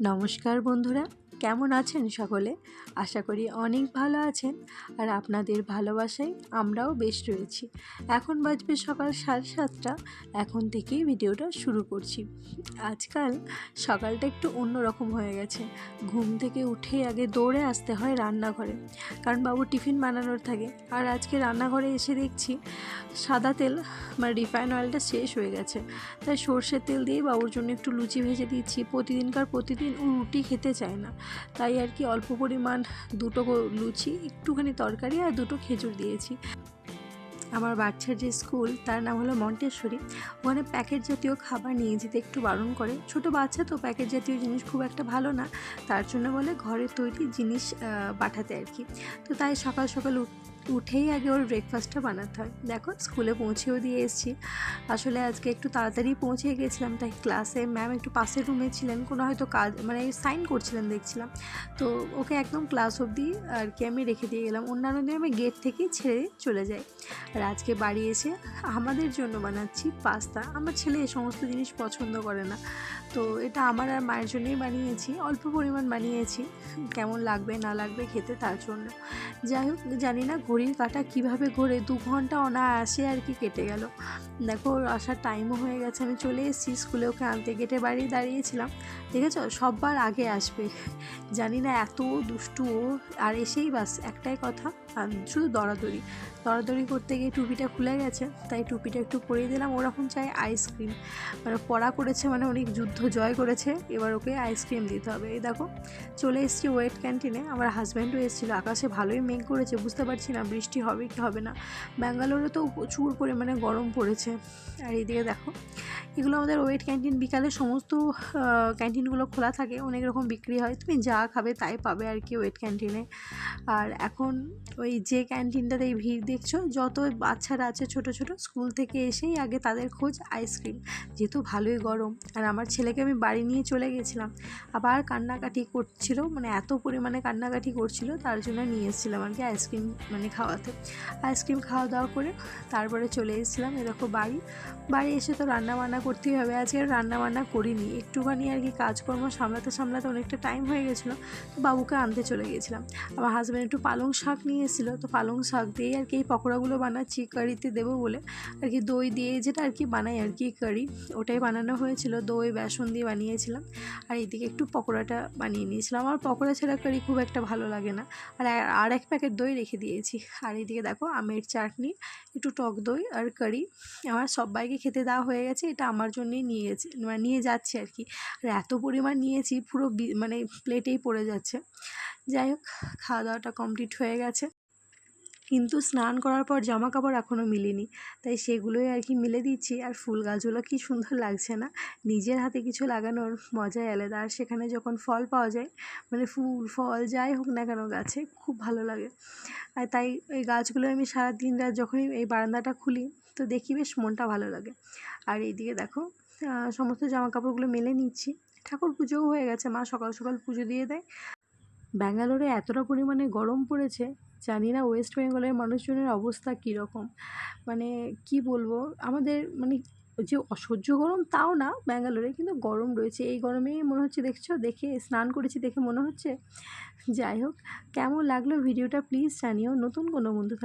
নমস্কার বন্ধুরা। কেমন আছেন সকলে? আশা করি অনেক ভালো আছেন। আর আপনাদের ভালোবাসায় আমরাও বেশ রয়েছি। এখন বাজবে সকাল সাড়ে সাতটা। এখন থেকেই ভিডিওটা শুরু করছি। আজকাল সকালটা একটু অন্যরকম হয়ে গেছে। ঘুম থেকে উঠে আগে দৌড়ে আসতে হয় রান্নাঘরে। কারণ বাবু টিফিন বানানোর থাকে। আর আজকে রান্নাঘরে এসে দেখছি সাদা তেল মানে রিফাইন অয়েলটা শেষ হয়ে গেছে। তাই সর্ষের তেল দিয়েই বাবুর জন্য একটু লুচি ভেজে দিচ্ছি। প্রতিদিনকার প্রতিদিন রুটি খেতে চায় না। তাই আর কি অল্প পরিমাণ দুটো লুচি, একটুখানি তরকারি আর দুটো খেজুর দিয়েছি। আমার বাচ্চার যে স্কুল, তার নাম হলো মন্টেশ্বরী। ওখানে প্যাকেট জাতীয় খাবার নিয়ে যেতে একটু বারণ করে। ছোট বাচ্চা তো প্যাকেট জাতীয় জিনিস খুব একটা ভালো না। তার জন্য বলে ঘরে তৈরি জিনিস পাঠাতে আর কি। তো তাই সকাল সকাল উঠেই আগে ওর ব্রেকফাস্টটা বানাতে হয়। দেখো, স্কুলে পৌঁছেও দিয়ে এসেছি। আসলে আজকে একটু তাড়াতাড়ি পৌঁছে গেছিলাম, তাই ক্লাসে ম্যাম একটু পাশের রুমে ছিলেন, কোনো হয়তো কাজ মানে সাইন করছিলেন দেখছিলাম। তো ওকে একদম ক্লাস অবধি আর কি আমি রেখে দিয়ে গেলাম। অন্যান্য দিন আমি গেট থেকেই ছেড়ে চলে যাই। আর আজকে বাড়ি এসে আমাদের জন্য বানাচ্ছি পাস্তা আমার ছেলে এ সমস্ত জিনিস পছন্দ করে না। তো এটা আমার আর মায়ের জন্যই বানিয়েছি। অল্প পরিমাণ বানিয়েছি। কেমন লাগবে, না লাগবে খেতে তার জন্য। যাই হোক, জানি না ঘড়ির কাটা কীভাবে ঘোরে? দু ঘণ্টা অনায়াসে আর কি কেটে গেল। দেখো, আসার টাইমও হয়ে গেছে। আমি চলে এসেছি স্কুলে ওকে আনতে গেটে বাড়ি দাঁড়িয়েছিলাম। দেখেছ? সববার আগে আসবে। জানি না, এত দুষ্টু ও। আর এসেই বাস, একটাই কথা শুধু দরাদরি। দরাদরি করতে গিয়ে টুপিটা খুলে গেছে, তাই টুপিটা একটু পরিয়ে দিলাম। ওরকম চাই আইসক্রিম। মানে পড়া করেছে মানে অনেক যুদ্ধ জয় করেছে, এবার ওকে আইসক্রিম দিতে হবে। এই দেখো, চলে এসেছি ওয়েট ক্যান্টিনে। আমার হাজব্যান্ডও এসেছিল, আকাশে ভালোই মেঘ করেছে, বুঝতে পারছি না বৃষ্টি হবে কি হবে না। ব্যাঙ্গালোরে তো প্রচুর পরিমাণে গরম পড়েছে। আর এইদিকে দেখো, এগুলো আমাদের ওয়েট ক্যান্টিন বিকালে সমস্ত ক্যান্টিনগুলো খোলা থাকে, অনেক রকম বিক্রি হয়। তুমি যা খাবে তাই পাবে আর কি ওয়েট ক্যান্টিনে। আর এখন ওই যে ক্যান্টিনটাতে এই ভিড় দেখছ যত বাচ্চারা আছে ছোট ছোট, স্কুল থেকে এসেই আগে তাদের খোঁজ আইসক্রিম। যেহেতু ভালোই গরম, আর আমার ছেলেকে আমি বাড়ি নিয়ে চলে গেছিলাম। আবার কান্নাকাটি করছিল মানে এত পরিমাণে কান্নাকাটি করছিল, তার জন্য নিয়ে এসেছিলাম আর কি আইসক্রিম মানে খাওয়াতে। আইসক্রিম খাওয়া দাওয়া করে তারপরে চলে এসেছিলাম এরকম বাড়ি। বাড়ি এসে তো রান্না বান্না করতেই হবে, আজকে আর রান্না বান্না করিনি। একটুখানি আর কি কাজকর্ম সামলাতে সামলাতে অনেকটা টাইম হয়ে গেছিল, তো বাবুকে আনতে চলে গিয়েছিলাম আমার হাজব্যান্ড একটু পালং শাক নিয়ে এসেছিল, তো পালং শাক দিয়েই আর কি এই পকোড়াগুলো বানাচ্ছি কারিতে দেবো বলে। আর কি দই দিয়ে যেটা আর কি বানাই আর কি কারি, ওটাই বানানো হয়েছিল। দই, বেসন দিয়ে বানিয়েছিলাম। আর এইদিকে একটু পকোড়াটা বানিয়ে নিয়েছিলাম। আমার পকোড়া ছাড়া কারি খুব একটা ভালো লাগে না। আর আর এক প্যাকেট দই রেখে দিয়েছি। আর এইদিকে দেখো আমের চাটনি, একটু টক দই আর কারি। আমার সবাইকে খেতে দেওয়া হয়ে গেছে। এটা আমার জন্যই নিয়ে গেছে মানে নিয়ে যাচ্ছে আর কি। আর এত পরিমাণ নিয়েছি, পুরো মানে প্লেটেই পড়ে যাচ্ছে। যাই হোক, খাওয়া দাওয়াটা কমপ্লিট হয়ে গেছে। কিন্তু স্নান করার পর জামা কাপড় এখনও মিলেনি। তাই সেগুলোই আর কি মিলে দিচ্ছি। আর ফুল গাছগুলো কি সুন্দর লাগছে না? নিজের হাতে কিছু লাগানোর মজাই আলাদা। আর সেখানে যখন ফল পাওয়া যায় মানে ফুল, ফল যাই হোক না কেন গাছে, খুব ভালো লাগে। আর তাই এই গাছগুলো আমি সারা দিন রাত যখনই এই বারান্দাটা খুলি, তো দেখি বেশ মনটা ভালো লাগে। আর এইদিকে দেখো সমস্ত জামা কাপড়গুলো মেলে নিচ্ছি। ঠাকুর পুজোও হয়ে গেছে, মা সকাল সকাল পুজো দিয়ে দেয়। ব্যাঙ্গালোরে এতটা পরিমাণে গরম পড়েছে জানি না ওয়েস্ট বেঙ্গলের মানুষজনের অবস্থা কীরকম। মানে কি বলব? আমাদের মানে যে অসহ্য গরম তাও না ব্যাঙ্গালোরে, কিন্তু গরম রয়েছে। এই গরমেই মনে হচ্ছে দেখছ? দেখে স্নান করেছি দেখে মনে হচ্ছে। যাই হোক, কেমন লাগল ভিডিওটা প্লিজ জানিও। নতুন কোনো বন্ধু